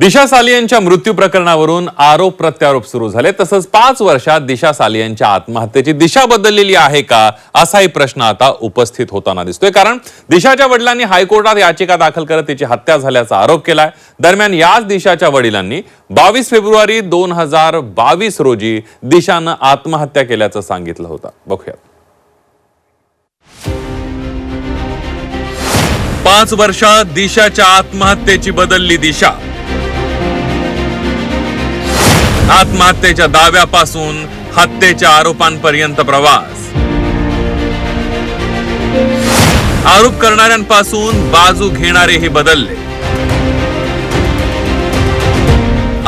दिशा सालियांच्या मृत्यू प्रकरणावरून आरोप प्रत्यारोप सुरू झाले. तसंच पाच वर्षात दिशा सालियांच्या आत्महत्येची दिशा बदललेली आहे का असाही प्रश्न आता उपस्थित होताना दिसतोय. कारण दिशाच्या वडिलांनी हायकोर्टात याचिका दाखल करत तिची हत्या झाल्याचा आरोप केलाय. दरम्यान याच दिशाच्या वडिलांनी बावीस फेब्रुवारी दोन हजार बावीस रोजी दिशानं आत्महत्या केल्याचं सांगितलं होतं. बघूयात. पाच वर्षात दिशाच्या आत्महत्येची बदलली दिशा. आत्महत्येच्या दाव्यापासून हत्येच्या आरोपांपर्यंत प्रवास. आरोप करणाऱ्यांपासून बाजू घेणारेही बदलले.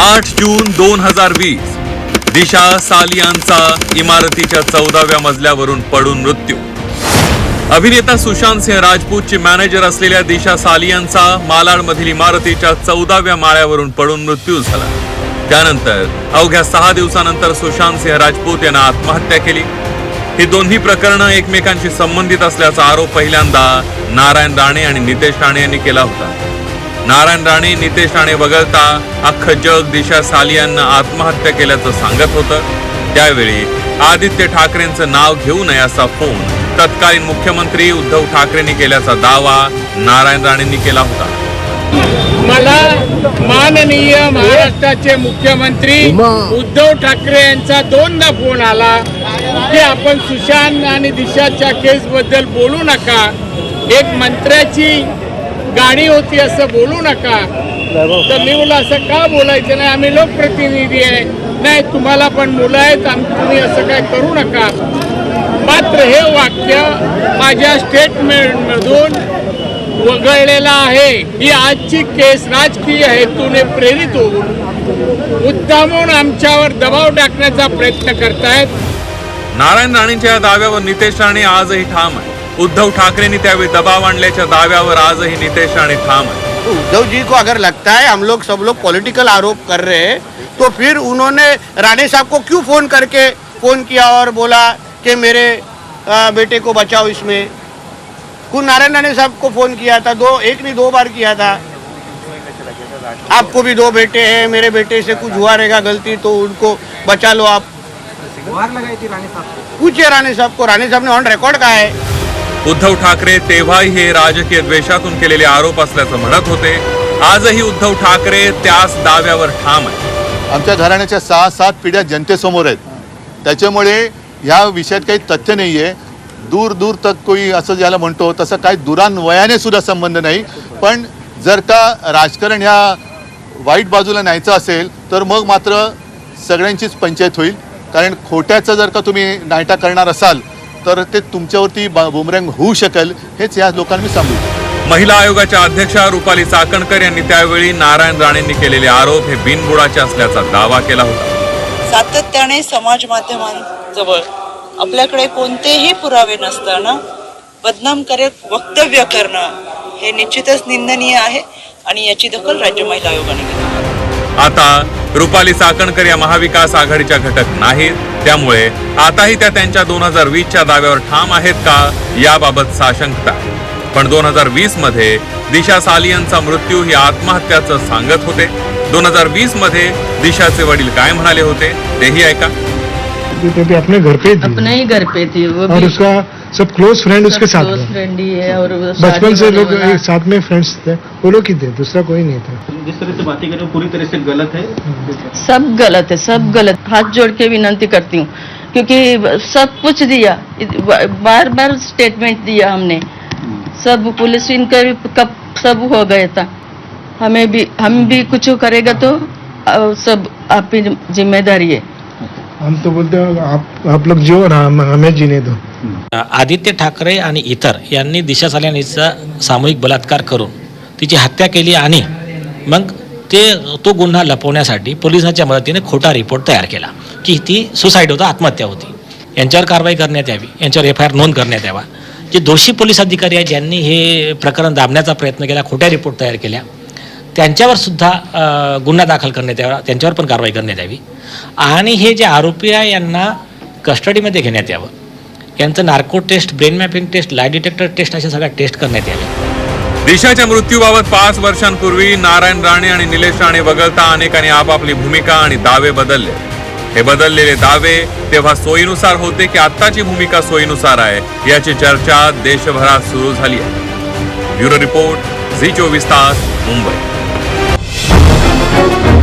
आठ जून दोन हजार वीस दिशा सालियांचा इमारतीच्या चौदाव्या मजल्यावरून पडून मृत्यू. अभिनेता सुशांत सिंह राजपूतची मॅनेजर असलेल्या दिशा सालियांचा मालाडमधील इमारतीच्या चौदाव्या माळ्यावरून पडून मृत्यू झाला. त्यानंतर अवघ्या सहा दिवसानंतर सुशांत सिंह राजपूत यांना आत्महत्या केली. ही दोन्ही प्रकरणं एकमेकांशी संबंधित असल्याचा आरोप पहिल्यांदा नारायण राणे आणि नितेश राणे यांनी केला होता. नारायण राणे नितेश राणे वगळता अख्खं जग दिशा सालियांना आत्महत्या केल्याचं सांगत होतं. त्यावेळी आदित्य ठाकरेंचं नाव घेऊ नये असा फोन तत्कालीन मुख्यमंत्री उद्धव ठाकरेंनी केल्याचा दावा नारायण राणेंनी केला होता. मला माननीय महाराष्ट्राचे मुख्यमंत्री उद्धव ठाकरे यांचा दोनदा फोन आला की आपण सुशांत आणि दिशाच्या केस बद्दल बोलू नका. एक मंत्र्याची गाडी होती असं बोलू नका. तर मी बोला असं का बोलायचं नाही? आम्ही लोकप्रतिनिधी आहे. नाही तुम्हाला पण मुलं आहेत तुम्ही असं काय करू नका. मात्र हे वाक्य माझ्या स्टेटमेंटमधून वगळलेला आहे. ही आजची केस राजकीय हेतूने प्रेरित होऊन मुद्दामून आमच्यावर दबाव टाकण्याचा प्रयत्न करतायत. नारायण राणेंच्या या दाव्यावर नितेश राणे आजही ठाम आहे उद्धव ठाकरेंनी त्यावेळी दबाव आणल्याच्या दाव्यावर आजही नितेश राणे ठाम आहे उद्धव जी को अगर लगता है हम लोग सब लोग पॉलिटिकल आरोप कर रहे हैं तो फिर उन्होंने राणे साहब को क्यों फोन करके फोन किया और बोला कि मेरे अ, बेटे को बचाओ इसमें? खुद नारायण राणे साहब को फोन किया था दो एक नहीं दो बार किया था। आपको भी दो बेटे हैं मेरे बेटे से कुछ हुआ रहेगा गलती तो उनको बचा लो आप। पूछिए राणे साहब को राणे साहब ने ऑन रिकॉर्ड कहा है। उद्धव ठाकरे तेव्हाही हे राजकीय द्वेषातून केलेले आरोप असल्याचं म्हणत होते. आजही उद्धव ठाकरे त्याच दाव्यावर ठाम आहे आमच्या घराण्याच्या सहा सात पिढ्या जनतेसमोर आहेत. त्याच्यामुळे ह्या विषयात काही तथ्य नाही आहे दूर दूर तक कोई असं ज्याला म्हणतो तसं काही दुरान्वयाने सुद्धा संबंध नाही. पण जर का राजकारण ह्या वाईट बाजूला न्यायचं असेल तर मग मात्र सगळ्यांचीच पंचायत होईल. कारण खोट्याचं जर का तुम्ही नायटा करणार असाल तर ते तुमच्यावरती बा बुमरँग होऊ शकेल हेच या लोकांनी सांगू. महिला आयोगाच्या अध्यक्षा रुपाली चाकणकर यांनी त्यावेळी नारायण राणेंनी केलेले आरोप हे बिनबुडाचे असल्याचा दावा केला होता. सातत्याने समाज माध्यमांजवळ आपल्याकडे कोणतेही पुरावे नसताना बदनाम करत वक्तव्य करणं हे निश्चितच निंदनीय आहे आणि याची दखल राज्य महिला आयोगाने घेतली. आता रुपाली साकणकर या महाविकास आघाडीच्या घटक नाहीत. त्यामुळे आताही त्या त्यांच्या दोन हजार वीसच्या दाव्यावर ठाम आहेत का याबाबत साशंकता पण दोन हजार वीसमध्ये दिशा सालियनचा मृत्यू ही आत्महत्याचं सांगत होते. दोन हजार वीसमध्ये दिशाचे वडील काय म्हणाले होते तेही ऐका. तो भी अपने घर पे ही थी। अपने ही घर पे थी वो और भी उसका सब क्लोज फ्रेंड उसके साथ क्लोज फ्रेंड ही है और बचपन से लोग एक साथ में फ्रेंड्स थे वो लोग ही थे दूसरा कोई नहीं था। जिस तरह से बातें करें पूरी तरह से गलत है? सब गलत है सब गलत। हाथ जोड़ के विनती करती हूँ क्योंकि सब कुछ दिया बार बार स्टेटमेंट दिया हमने। सब पुलिस इनका भी कब सब हो गया था। हमें भी हम भी कुछ करेगा तो सब आपकी ज़िम्मेदारी है। हम तो बोलते हैं आप आप लोग जो और हम हमें जीने दो। आदित्य ठाकरे आणि इतर यांनी दिशा सालियानीचा सामूहिक बलात्कार करून तिची हत्या केली आणि मग ते तो गुन्हा लपवण्यासाठी पोलिसांच्या मदतीने खोटा रिपोर्ट तयार केला की ती सुसाईड होता आत्महत्या होती. यांच्यावर कारवाई करण्यात यावी यांच्यावर एफ आय आर नोंद करण्यात यावा. जे दोषी पोलीस अधिकारी आहेत ज्यांनी हे प्रकरण दाबण्याचा प्रयत्न केला खोट्या रिपोर्ट तयार केल्या त्यांच्यावर सुद्धा गुन्हा दाखल करण्यात यावा त्यांच्यावर पण कारवाई करण्यात यावी. आणि हे जे आरोपी आहे यांना कस्टडीमध्ये घेण्यात यावं. यांचं narco test brain mapping test lie detector test अशा सगळ्या टेस्ट करण्यात याव्या. देशाच्या मृत्यूबाबत पाच वर्षांपूर्वी नारायण राणे आणि निलेश राणे वगळता अनेकांनी आपापली भूमिका आणि दावे बदलले. हे बदललेले दावे तेव्हा सोयीनुसार होते की आत्ताची भूमिका सोयीनुसार आहे याची चर्चा देशभरात सुरू झाली आहे. ब्युरो रिपोर्ट झी चोवीस तास मुंबई. Thank you.